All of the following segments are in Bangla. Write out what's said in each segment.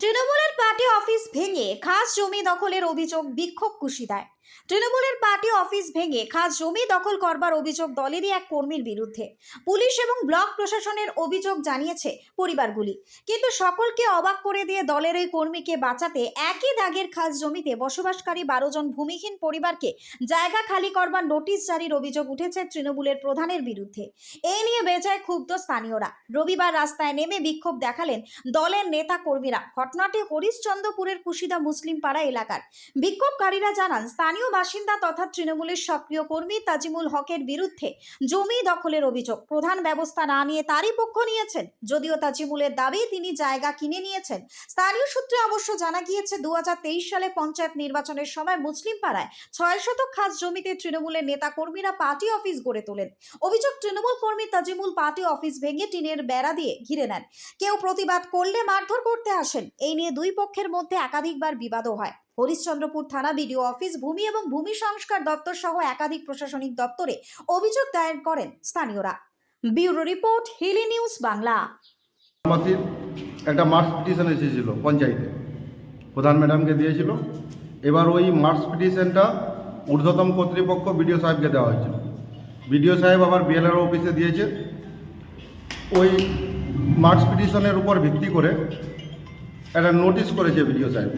তৃণমূলের পার্টি অফিস ভেঙে খাস জমি দখলের অভিযোগ বিক্ষোভ কুশিদায়। তৃণমূলের পার্টি অফিস ভেঙে খাস জমি দখল করবার অভিযোগ দলেরই এক কর্মীর বিরুদ্ধে। পুলিশ এবং ব্লক প্রশাসনের অভিযোগ জানিয়েছে পরিবারগুলি। কিন্তু সকলকে অবাক করে দিয়ে দলের ওই কর্মীকে বাঁচাতে একই দাগের খাস জমিতে বসবাসকারী বারো জন ভূমিহীন পরিবারকে জায়গা খালি করবার নোটিশ জারির অভিযোগ উঠেছে তৃণমূলের প্রধানের বিরুদ্ধে। এ নিয়ে বেজায় ক্ষুব্ধ স্থানীয়রা। রবিবার রাস্তায় নেমে বিক্ষোভ দেখালেন দলের নেতা কর্মীরা ঘটনাটি হরিশ্চন্দ্রপুরের কুশিদা মুসলিম পাড়া এলাকার। বিক্ষোভকারীরা জানান, স্থানীয় বাসিন্দা তথা তৃণমূলের সক্রিয় কর্মী তাজিমুল হকের বিরুদ্ধে জমি দখলের অভিযোগ। প্রধান ব্যবস্থা না নিয়ে তারই পক্ষ নিয়েছেন। যদিও তাজিমুলের দাবি তিনি জায়গা কিনে নিয়েছেন। স্থানীয় সূত্রে অবশ্য জানা গিয়েছে দু সালে পঞ্চায়েত নির্বাচনের সময় মুসলিম পাড়ায় ছয় শতক খাস জমিতে তৃণমূলের নেতা কর্মীরা পার্টি অফিস গড়ে তোলেন। অভিযোগ, তৃণমূল কর্মী তাজিমুল পার্টি অফিস ভেঙে টিনের বেড়া দিয়ে ঘিরে নেন। কেউ প্রতিবাদ করলে মারধর করতে আসেন। এই নিয়ে দুই পক্ষের মধ্যে একাধিকবার বিবাদও হয়। হরিশ্চন্দ্রপুর থানা বিডিও অফিস, ভূমি এবং ভূমি সংস্কার দপ্তর সহ একাধিক প্রশাসনিক দপ্তরে অভিযোগ দায়ের করেন স্থানীয়রা। Bureau report, Hili news Bangla. আমাদের একটা মার্চ পিটিশন এসেছিল পঞ্চায়েতে। প্রধান ম্যাডামকে দিয়েছিল। এবার ওই মার্চ পিটিশনটা ঊর্ধ্বতম কর্তৃপক্ষ বিডিও সাহেবকে দেওয়া হয়েছিল। বিডিও সাহেব আবার বিএলআর অফিসে দিয়েছে। ওই মার্চ পিটিশনের উপর ভিত্তি করে একটা নোটিশ করেছে বিডিও সাহেব।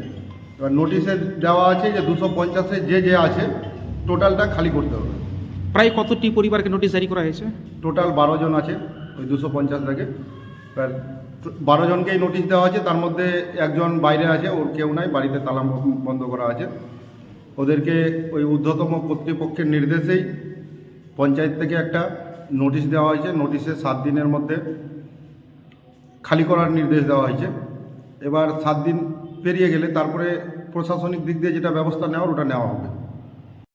এবার নোটিশে দেওয়া আছে যে দুশো পঞ্চাশে যে যে আছে টোটালটা খালি করতে হবে। প্রায় কতটি পরিবারকে নোটিশ জারি করা হয়েছে? টোটাল বারো জন আছে ওই দুশো পঞ্চাশ থেকে এবার বারো জনকেই নোটিশ দেওয়া আছে তার মধ্যে একজন বাইরে আছে ওর কেউ নাই বাড়িতে তালা ব- বন্ধ করা আছে। ওদেরকে ওই ঊর্ধ্বতম কর্তৃপক্ষের নির্দেশেই পঞ্চায়েত থেকে একটা নোটিশ দেওয়া হয়েছে। নোটিশে সাত দিনের মধ্যে খালি করার নির্দেশ দেওয়া হয়েছে। এবার সাত দিন পেরিয়ে গেলে তারপরে প্রশাসনিক দিক দিয়ে যেটা ব্যবস্থা নেওয়ার ওটা নেওয়া হবে।